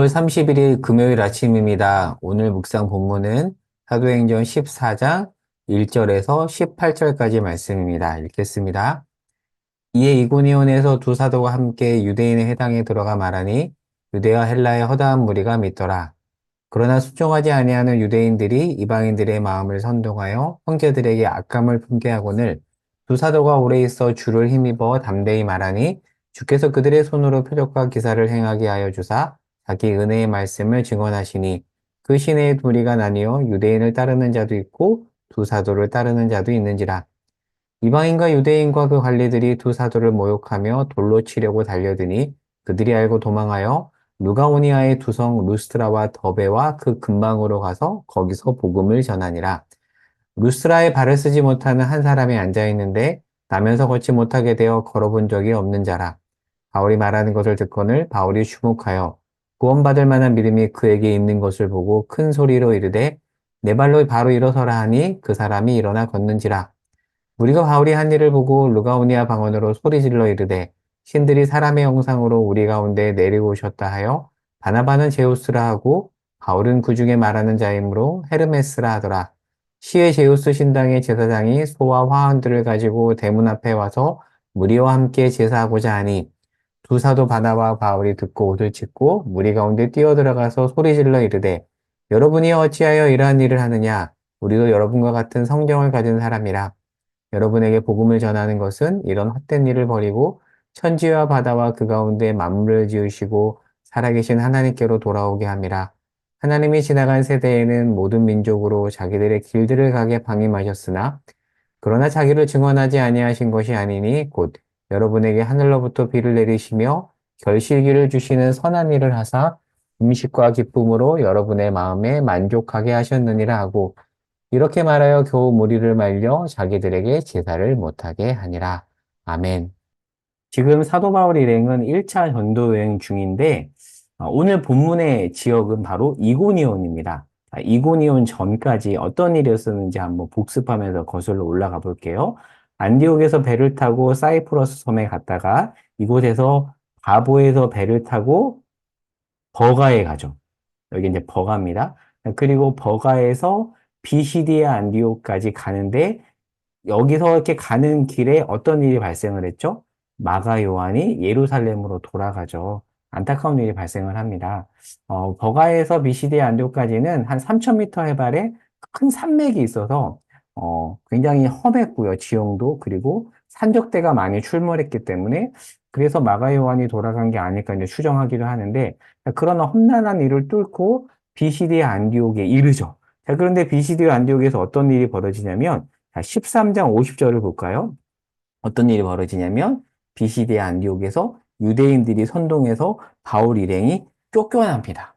5월 31일 금요일 아침입니다. 오늘 묵상 본문은 사도행전 14장 1절에서 18절까지 말씀입니다. 읽겠습니다. 이에 이고니온에서 두 사도가 함께 유대인의 회당에 들어가 말하니 유대와 헬라의 허다한 무리가 믿더라. 그러나 순종하지 아니하는 유대인들이 이방인들의 마음을 선동하여 형제들에게 악감을 품게 하거늘 두 사도가 오래 있어 주를 힘입어 담대히 말하니 주께서 그들의 손으로 표적과 기사를 행하게 하여 주사 자기 은혜의 말씀을 증언하시니 그 시내의 무리가 나뉘어 유대인을 따르는 자도 있고 두 사도를 따르는 자도 있는지라 이방인과 유대인과 그 관리들이 두 사도를 모욕하며 돌로 치려고 달려드니 그들이 알고 도망하여 루가오니아의 두성 루스트라와 더베와 그 근방으로 가서 거기서 복음을 전하니라. 루스트라에 발을 쓰지 못하는 한 사람이 앉아 있는데 나면서 걷지 못하게 되어 걸어본 적이 없는 자라. 바울이 말하는 것을 듣거늘 바울이 주목하여 구원받을 만한 믿음이 그에게 있는 것을 보고 큰 소리로 이르되 내 발로 바로 일어서라 하니 그 사람이 일어나 걷는지라. 우리가 바울이 한 일을 보고 루가오니아 방언으로 소리질러 이르되 신들이 사람의 형상으로 우리 가운데 내리고 오셨다 하여 바나바는 제우스라 하고 바울은 그 중에 말하는 자이므로 헤르메스라 하더라. 시의 제우스 신당의 제사장이 소와 화환들을 가지고 대문 앞에 와서 무리와 함께 제사하고자 하니 두 사도 바나바와 바울이 듣고 옷을 찢고 무리 가운데 뛰어들어가서 소리질러 이르되 여러분이 어찌하여 이러한 일을 하느냐 우리도 여러분과 같은 성경을 가진 사람이라 여러분에게 복음을 전하는 것은 이런 헛된 일을 버리고 천지와 바다와 그 가운데 만물을 지으시고 살아계신 하나님께로 돌아오게 함이라. 하나님이 지나간 세대에는 모든 민족으로 자기들의 길들을 가게 방임하셨으나 그러나 자기를 증언하지 아니하신 것이 아니니 곧 여러분에게 하늘로부터 비를 내리시며 결실기를 주시는 선한 일을 하사 음식과 기쁨으로 여러분의 마음에 만족하게 하셨느니라 하고 이렇게 말하여 겨우 무리를 말려 자기들에게 제사를 못하게 하니라. 아멘. 지금 사도 바울 일행은 1차 전도 여행 중인데 어, 오늘 본문의 지역은 바로 이고니온입니다. 이고니온 전까지 어떤 일이었었는지 한번 복습하면서 거슬러 올라가 볼게요. 안디옥에서 배를 타고 사이프러스 섬에 갔다가 이곳에서 바보에서 배를 타고 버가에 가죠. 여기 이제 버가입니다. 그리고 버가에서 비시디아 안디옥까지 가는데 여기서 이렇게 가는 길에 어떤 일이 발생을 했죠? 마가 요한이 예루살렘으로 돌아가죠. 안타까운 일이 발생을 합니다. 어, 버가에서 비시디아 안디옥까지는 한 3,000m 해발에 큰 산맥이 있어서 어, 굉장히 험했고요. 지형도 그리고 산적대가 많이 출몰했기 때문에 그래서 마가 요한이 돌아간 게 아닐까 이제 추정하기도 하는데 그런 험난한 일을 뚫고 비시디아 안디옥에 이르죠. 자, 그런데 비시디아 안디옥에서 어떤 일이 벌어지냐면 13장 50절을 볼까요? 어떤 일이 벌어지냐면 비시디아 안디옥에서 유대인들이 선동해서 바울 일행이 쫓겨납니다.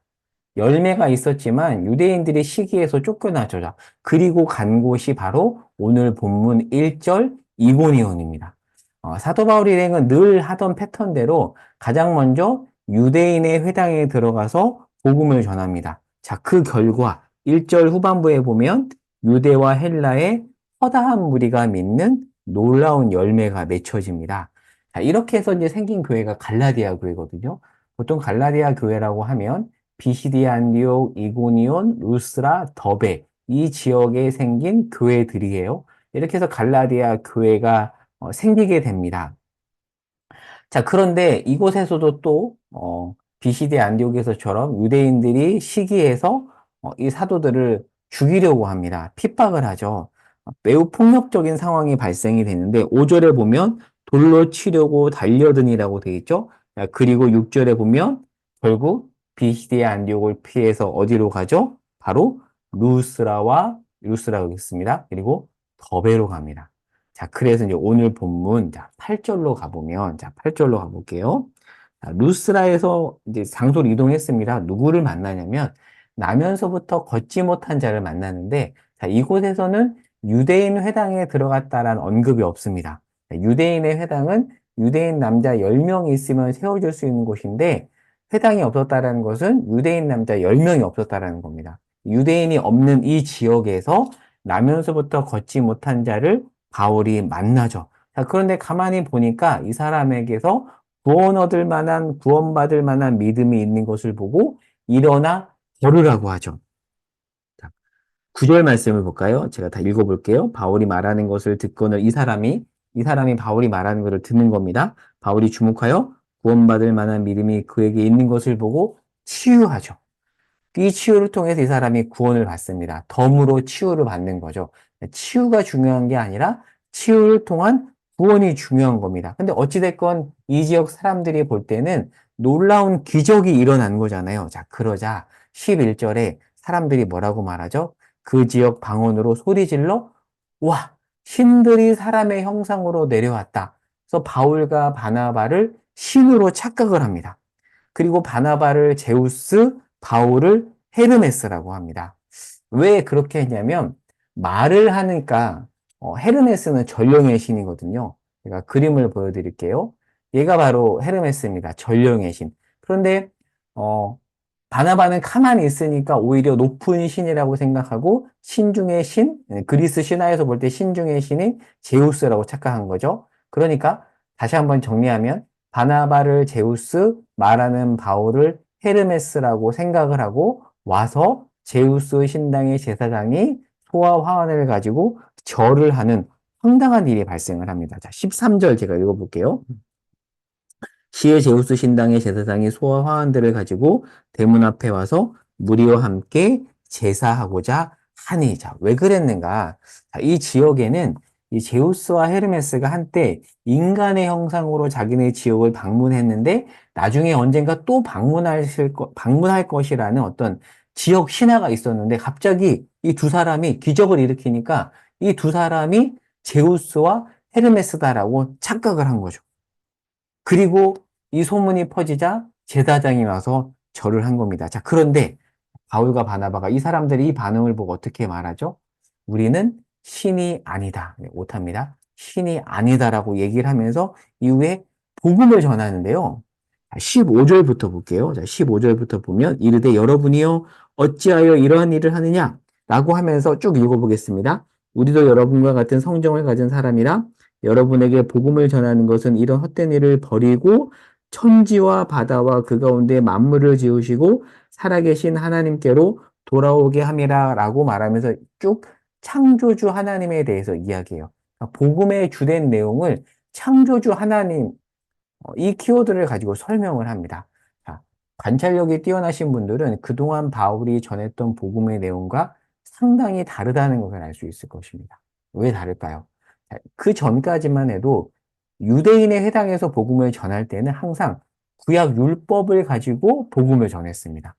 열매가 있었지만 유대인들이 시기에서 쫓겨나죠. 그리고 간 곳이 바로 오늘 본문 1절 이고니온입니다. 어, 사도 바울 일행은 늘 하던 패턴대로 가장 먼저 유대인의 회당에 들어가서 복음을 전합니다. 자, 그 결과 1절 후반부에 보면 유대와 헬라의 허다한 무리가 믿는 놀라운 열매가 맺혀집니다. 자, 이렇게 해서 이제 생긴 교회가 갈라디아 교회거든요. 보통 갈라디아 교회라고 하면 비시디아 안디옥, 이고니온, 루스라, 더베 이 지역에 생긴 교회들이에요. 이렇게 해서 갈라디아 교회가 어, 생기게 됩니다. 자, 그런데 이곳에서도 또 어, 비시디아 안디옥에서처럼 유대인들이 시기해서 어, 이 사도들을 죽이려고 합니다. 핍박을 하죠. 매우 폭력적인 상황이 발생이 되는데 5절에 보면 돌로 치려고 달려드니라고 되어 있죠. 그리고 6절에 보면 결국 비시디아 안디옥을 피해서 어디로 가죠? 바로 루스라와 루스라고 있습니다. 그리고 더베로 갑니다. 자, 그래서 이제 오늘 본문 자, 8절로 가보면 자, 8절로 가볼게요. 자, 루스라에서 이제 장소를 이동했습니다. 누구를 만나냐면 나면서부터 걷지 못한 자를 만나는데 자, 이곳에서는 유대인 회당에 들어갔다라는 언급이 없습니다. 유대인의 회당은 유대인 남자 10명이 있으면 세워줄 수 있는 곳인데 회당이 없었다라는 것은 유대인 남자 10명이 없었다라는 겁니다. 유대인이 없는 이 지역에서 나면서부터 걷지 못한 자를 바울이 만나죠. 자, 그런데 가만히 보니까 이 사람에게서 구원 얻을 만한, 구원받을 만한 믿음이 있는 것을 보고 일어나 걸으라고 하죠. 자, 구절 말씀을 볼까요? 제가 다 읽어볼게요. 바울이 말하는 것을 듣고는 이 사람이 이 사람이 바울이 말하는 것을 듣는 겁니다. 바울이 주목하여 구원받을 만한 믿음이 그에게 있는 것을 보고 치유하죠. 이 치유를 통해서 이 사람이 구원을 받습니다. 덤으로 치유를 받는 거죠. 치유가 중요한 게 아니라 치유를 통한 구원이 중요한 겁니다. 근데 어찌됐건 이 지역 사람들이 볼 때는 놀라운 기적이 일어난 거잖아요. 자, 그러자 11절에 사람들이 뭐라고 말하죠? 그 지역 방언으로 소리질러 와, 신들이 사람의 형상으로 내려왔다. 그래서 바울과 바나바를 신으로 착각을 합니다. 그리고 바나바를 제우스, 바울을 헤르메스라고 합니다. 왜 그렇게 했냐면 말을 하니까 어, 헤르메스는 전령의 신이거든요. 제가 그림을 보여드릴게요. 얘가 바로 헤르메스입니다. 전령의 신. 그런데 어, 바나바는 가만히 있으니까 오히려 높은 신이라고 생각하고 신중의 신, 네, 그리스 신화에서 볼 때 신중의 신이 제우스라고 착각한 거죠. 그러니까 다시 한번 정리하면 바나바를 제우스, 말하는 바울을 헤르메스라고 생각을 하고 와서 제우스 신당의 제사장이 소와 화환을 가지고 절을 하는 황당한 일이 발생을 합니다. 자, 13절 제가 읽어볼게요. 시의 제우스 신당의 제사장이 소와 화환들을 가지고 대문 앞에 와서 무리와 함께 제사하고자 하니. 자, 왜 그랬는가? 자, 이 지역에는 이 제우스와 헤르메스가 한때 인간의 형상으로 자기네 지역을 방문했는데 나중에 언젠가 또 방문할, 방문할 것이라는 어떤 지역 신화가 있었는데 갑자기 이 두 사람이 기적을 일으키니까 이 두 사람이 제우스와 헤르메스다라고 착각을 한 거죠. 그리고 이 소문이 퍼지자 제사장이 와서 절을 한 겁니다. 자, 그런데 바울과 바나바가 이 사람들이 이 반응을 보고 어떻게 말하죠? 우리는 신이 아니다. 네, 오답니다. 신이 아니다라고 얘기를 하면서 이후에 복음을 전하는데요. 15절부터 볼게요. 자, 15절부터 보면 이르되 여러분이요 어찌하여 이러한 일을 하느냐 라고 하면서 쭉 읽어보겠습니다. 우리도 여러분과 같은 성정을 가진 사람이라 여러분에게 복음을 전하는 것은 이런 헛된 일을 버리고 천지와 바다와 그 가운데 만물을 지으시고 살아계신 하나님께로 돌아오게 함이라 라고 말하면서 쭉 창조주 하나님에 대해서 이야기해요. 그러니까 복음의 주된 내용을 창조주 하나님 어, 이 키워드를 가지고 설명을 합니다. 자, 관찰력이 뛰어나신 분들은 그동안 바울이 전했던 복음의 내용과 상당히 다르다는 것을 알 수 있을 것입니다. 왜 다를까요? 그 전까지만 해도 유대인의 해당해서 복음을 전할 때는 항상 구약 율법을 가지고 복음을 전했습니다.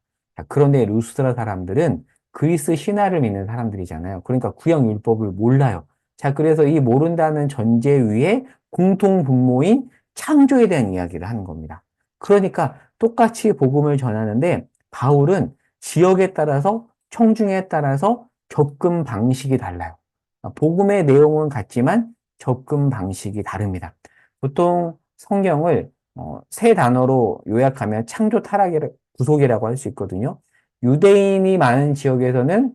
그런데 루스드라 사람들은 그리스 신화를 믿는 사람들이잖아요. 그러니까 구약 율법을 몰라요. 자, 그래서 이 모른다는 전제 위에 공통 분모인 창조에 대한 이야기를 하는 겁니다. 그러니까 똑같이 복음을 전하는데 바울은 지역에 따라서 청중에 따라서 접근 방식이 달라요. 복음의 내용은 같지만 접근 방식이 다릅니다. 보통 성경을 어, 세 단어로 요약하면 창조 타락의 구속이라고 할 수 있거든요. 유대인이 많은 지역에서는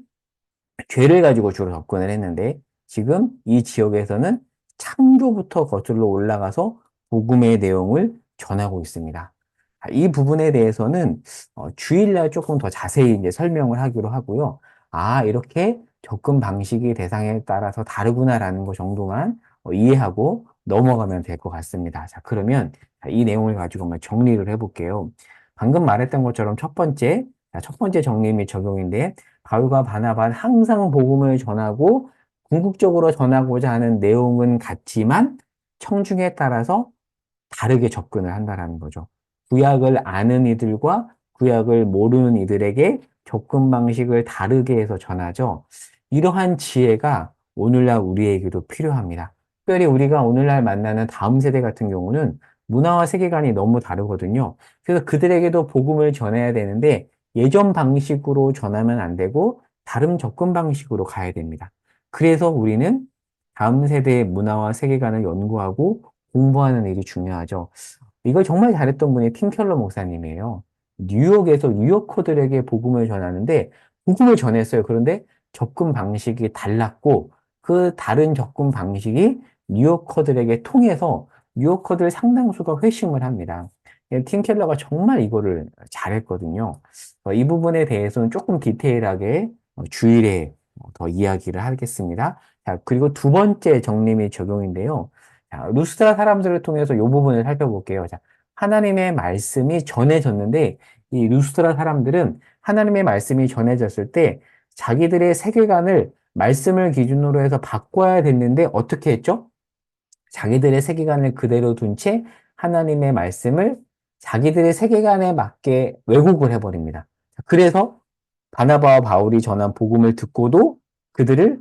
죄를 가지고 주로 접근을 했는데 지금 이 지역에서는 창조부터 거슬러 올라가서 복음의 내용을 전하고 있습니다. 이 부분에 대해서는 어, 주일날 조금 더 자세히 이제 설명을 하기로 하고요. 아, 이렇게 접근 방식이 대상에 따라서 다르구나라는 것 정도만 어, 이해하고 넘어가면 될 것 같습니다. 자, 그러면 이 내용을 가지고 정리를 해볼게요. 방금 말했던 것처럼 첫 번째, 첫 번째 정리 및 적용인데, 바울과 바나바는 항상 복음을 전하고 궁극적으로 전하고자 하는 내용은 같지만 청중에 따라서 다르게 접근을 한다는 거죠. 구약을 아는 이들과 구약을 모르는 이들에게 접근 방식을 다르게 해서 전하죠. 이러한 지혜가 오늘날 우리에게도 필요합니다. 특별히 우리가 오늘날 만나는 다음 세대 같은 경우는 문화와 세계관이 너무 다르거든요. 그래서 그들에게도 복음을 전해야 되는데 예전 방식으로 전하면 안 되고 다른 접근 방식으로 가야 됩니다. 그래서 우리는 다음 세대의 문화와 세계관을 연구하고 공부하는 일이 중요하죠. 이걸 정말 잘했던 분이 팀켈러 목사님이에요. 뉴욕에서 뉴요커들에게 복음을 전하는데 복음을 전했어요. 그런데 접근 방식이 달랐고 그 다른 접근 방식이 뉴요커들에게 통해서 뉴요커들 상당수가 회심을 합니다. 예, 팀 켈러가 정말 이거를 잘했거든요. 어, 이 부분에 대해서는 조금 디테일하게 어, 주일에 어, 더 이야기를 하겠습니다. 자, 그리고 두 번째 정리 및 적용인데요. 자, 루스트라 사람들을 통해서 이 부분을 살펴볼게요. 자, 하나님의 말씀이 전해졌는데 이 루스트라 사람들은 하나님의 말씀이 전해졌을 때 자기들의 세계관을 말씀을 기준으로 해서 바꿔야 됐는데 어떻게 했죠? 자기들의 세계관을 그대로 둔 채 하나님의 말씀을 자기들의 세계관에 맞게 왜곡을 해버립니다. 그래서 바나바와 바울이 전한 복음을 듣고도 그들을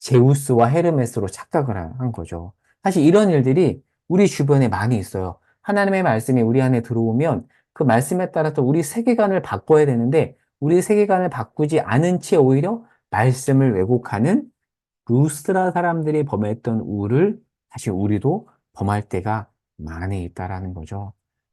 제우스와 헤르메스로 착각을 한 거죠. 사실 이런 일들이 우리 주변에 많이 있어요. 하나님의 말씀이 우리 안에 들어오면 그 말씀에 따라서 우리 세계관을 바꿔야 되는데 우리 세계관을 바꾸지 않은 채 오히려 말씀을 왜곡하는 루스트라 사람들이 범했던 우를 사실 우리도 범할 때가 많이 있다라는 거죠.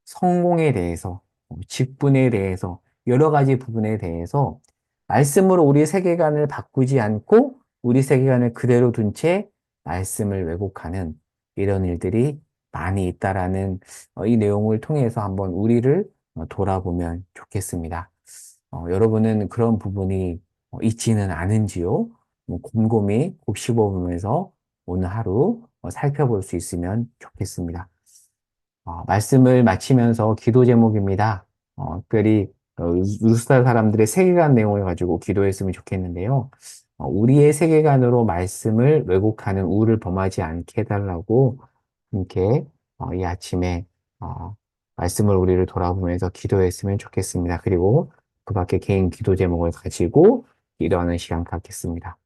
성공에 대해서, 직분에 대해서, 여러 가지 부분에 대해서 말씀으로 우리 세계관을 바꾸지 않고 우리 세계관을 그대로 둔 채 말씀을 왜곡하는 이런 일들이 많이 있다라는 어, 이 내용을 통해서 한번 우리를 어, 돌아보면 좋겠습니다. 어, 여러분은 그런 부분이 어, 있지는 않은지요? 뭐 곰곰이 곱씹어보면서 오늘 하루 어, 살펴볼 수 있으면 좋겠습니다. 어, 말씀을 마치면서 기도 제목입니다. 어, 특별히 어, 루스타 사람들의 세계관 내용을 가지고 기도했으면 좋겠는데요. 어, 우리의 세계관으로 말씀을 왜곡하는 우를 범하지 않게 해달라고 함께 어, 이 아침에 어, 말씀을 우리를 돌아보면서 기도했으면 좋겠습니다. 그리고 그 밖에 개인 기도 제목을 가지고 기도하는 시간 갖겠습니다.